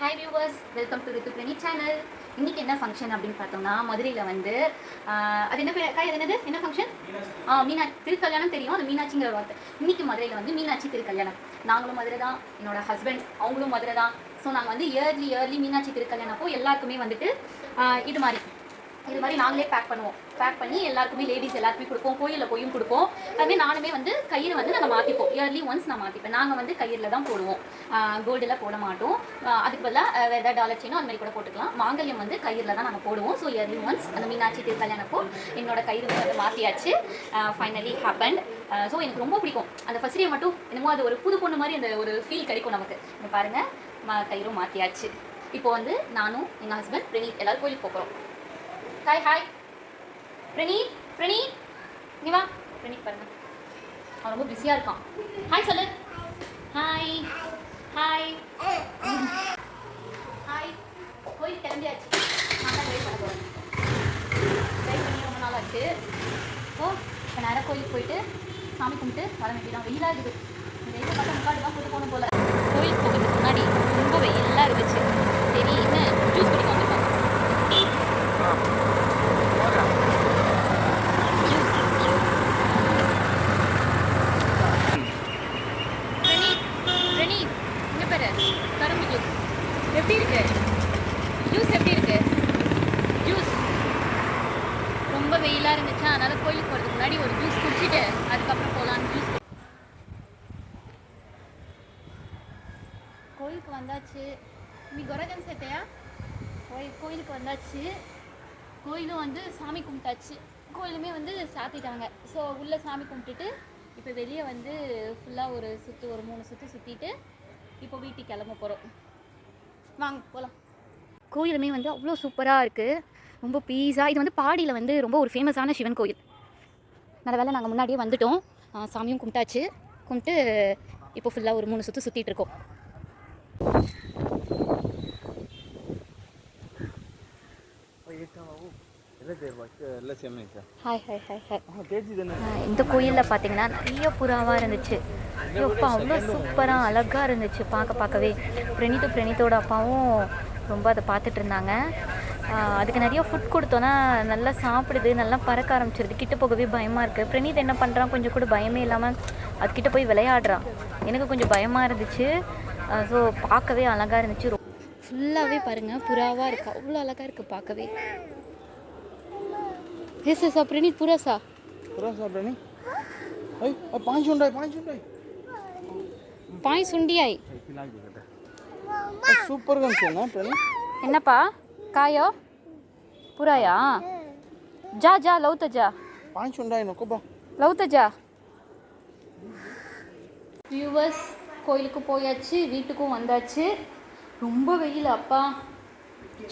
Hi viewers welcome to Rithu Prani channel இன்னைக்கு என்ன function அப்படின்னு பார்த்தோம்னா மதுரையில் வந்து அது என்ன பேர் காய் என்னது? என்ன ஃபங்க்ஷன் ஆ மீனா திருக்கல்யாணம் தெரியும் அது மீனாட்சிங்கிற வார்த்தை. இன்னைக்கு மதுரையில் வந்து மீனாட்சி திருக்கல்யாணம். நாங்களும் மதுரை தான் என்னோட ஹஸ்பண்ட் அவங்களும் மதுரை தான். ஸோ நாங்கள் வந்து இயர்லி இயர்லி மீனாட்சி திருக்கல்யாணம் அப்போ எல்லாருக்குமே வந்துட்டு இது மாதிரி. இது மாதிரி நாங்களே பேக் பண்ணுவோம். பேக் பண்ணி எல்லாருக்குமே லேடிஸ் எல்லாருக்குமே கொடுப்போம். கோயிலில் போயும் கொடுப்போம். அதுமாதிரி நானுமே வந்து கயிறு வந்து நாங்கள் மாற்றிப்போம் இயர்லி ஒன்ஸ் நான் மாற்றிப்பேன் நாங்கள் வந்து கயிறில் தான் போடுவோம். கோல்டில் போட மாட்டோம். அதுக்கு பதிலாக வேறு ஏதாவது டாலர் செயினோ மாதிரி கூட போட்டுக்கலாம். மாங்கல்யம் வந்து கயிறில் தான் நாங்கள் போடுவோம். ஸோ இயர்லி ஒன்ஸ் அந்த மீனாட்சி திருக்கல்யாணப்போ என்னோட கயிறு வந்து மாற்றியாச்சு ஃபைனலி ஹேப்பண்ட் ஸோ எனக்கு ரொம்ப பிடிக்கும். அந்த ஃபஸ்ட் டே மட்டும் என்னமோ அது ஒரு புது பொண்ணு மாதிரி அந்த ஒரு ஃபீல் கிடைக்கும் நமக்கு. நீங்கள் பாருங்கள் ம கயிறும் மாற்றியாச்சு இப்போ வந்து நானும் எங்கள் ஹஸ்பண்ட் பிரணீத் எல்லாரும் கோயிலுக்கு போகிறோம் ஹாய் ஹாய் பிரணீத் பிரணீத் நீ வா. பிரணீத் பாருங்க. அவன் ரொம்ப பிஸியாக இருக்கான். ஹாய் சொல்லு. ஹாய் ஹாய் ஹாய் போய் கிளம்பியாச்சு. நான் தான் வெயிட் பண்ண போகிறேன் வெயிட் பண்ணி ரொம்ப நாள் ஆச்சு. ஓ இப்போ நேராக கோயிலுக்கு போயிட்டு சாமி கும்பிட்டு வர வேண்டியதான் வெயிலாக இருக்குது இந்த வெயிலை பார்த்தா முக்காடு தான் போட்டு போகணும் போல. கோயிலுக்கு போகிறதுக்கு முன்னாடி ரொம்ப வெயிலாக இருந்துச்சு சரி என்ன ஜூஸ் குடிக்க வந்திருக்கோம் பிரணீத் பிரணீத் இங்க பாரு கரும்பு ஜூஸ் எப்படி இருக்கு? ஜூஸ் எப்படி இருக்கு? ஜூஸ் ரொம்ப வெயிலாக இருந்துச்சு. அதனால கோயிலுக்கு போகிறதுக்கு முன்னாடி ஒரு ஜூஸ் குடிச்சிட்டு அதுக்கப்புறம் போகலான்னு ஜூஸ் கோயிலுக்கு வந்தாச்சு. நீ குரகன் சேட்டையா? கோயில் கோயிலுக்கு வந்தாச்சு. கோயிலும் வந்து சாமி கும்பிட்டாச்சு. கோயிலுமே வந்து சாத்திட்டாங்க. ஸோ உள்ளே சாமி கும்பிட்டுட்டு இப்போ வெளியே வந்து ஃபுல்லாக ஒரு சுற்று ஒரு மூணு சுற்று சுற்றிட்டு இப்போ வீட்டுக்கு கிளம்ப போகிறோம் வாங்க போகலாம் கோயிலுமே வந்து அவ்வளோ சூப்பராக இருக்குது ரொம்ப பீஸாக இது வந்து பாடியில் வந்து ரொம்ப ஒரு ஃபேமஸான சிவன் கோயில். நல்ல வேலை நாங்கள் முன்னாடியே வந்துட்டோம். சாமியும் கும்பிட்டாச்சு. கும்பிட்டு இப்போ ஃபுல்லாக ஒரு மூணு சுற்று சுற்றிட்டு இருக்கோம். இந்த கோயிலில் பார்த்தீங்கன்னா நிறைய புறாவாக இருந்துச்சு. எப்பா அவ்வளோ சூப்பராக அழகாக இருந்துச்சு பார்க்க பார்க்கவே. பிரணீத்து பிரணீத்தோட அப்பாவும் ரொம்ப அதை பார்த்துட்டு இருந்தாங்க அதுக்கு நிறைய ஃபுட் கொடுத்தோன்னா நல்லா சாப்பிடுது நல்லா பறக்க ஆரம்பிச்சிருது. கிட்ட போகவே பயமாக இருக்குது பிரணீத் என்ன பண்ணுறான் கொஞ்சம் கூட பயமே இல்லாமல் அதுக்கிட்ட போய் விளையாடுறான். எனக்கு கொஞ்சம் பயமாக இருந்துச்சு. ஸோ பார்க்கவே அழகாக இருந்துச்சு. ஃபுல்லாகவே பாருங்கள் புறாவாக இருக்குது அவ்வளோ அழகாக இருக்குது பார்க்கவே. எஸ் எஸ் பிரணீத் புராசா புராசா பிரணீத் ஐ பாஞ்சு உண்டாய் பாஞ்சு பாய் சுண்டியாய். சூப்பர் என்னப்பா? காயோ? புறாயா? ஜா ஜா லௌத்த ஜா பாய் சுண்டாய் நோக்கோபா லௌத்த ஜா வியூவர்ஸ் கோயிலுக்கு போயாச்சு வீட்டுக்கும் வந்தாச்சு. ரொம்ப வெயில் அப்பா.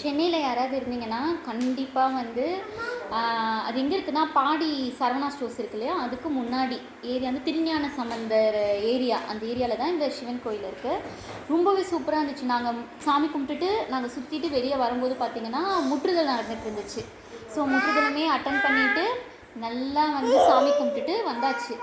சென்னையில் யாராவது இருந்தீங்கன்னா கண்டிப்பாக வந்து அது எங்கே இருக்குன்னா பாடி சரவணா ஸ்டோர்ஸ் இருக்கு இல்லையா? அதுக்கு முன்னாடி ஏரியா வந்து திருஞான சம்பந்தர் ஏரியா அந்த ஏரியாவில் தான் இந்த சிவன் கோயில் இருக்குது ரொம்பவே சூப்பராக இருந்துச்சு. நாங்கள் சாமி கும்பிட்டுட்டு நாங்கள் சுற்றிட்டு வெளியே வரும்போது பார்த்தீங்கன்னா முற்றுதல் நடந்துட்டு இருந்துச்சு. ஸோ முற்றுதலுமே அட்டன் பண்ணிவிட்டு நல்லா வந்து சாமி கும்பிட்டுட்டு வந்தாச்சு.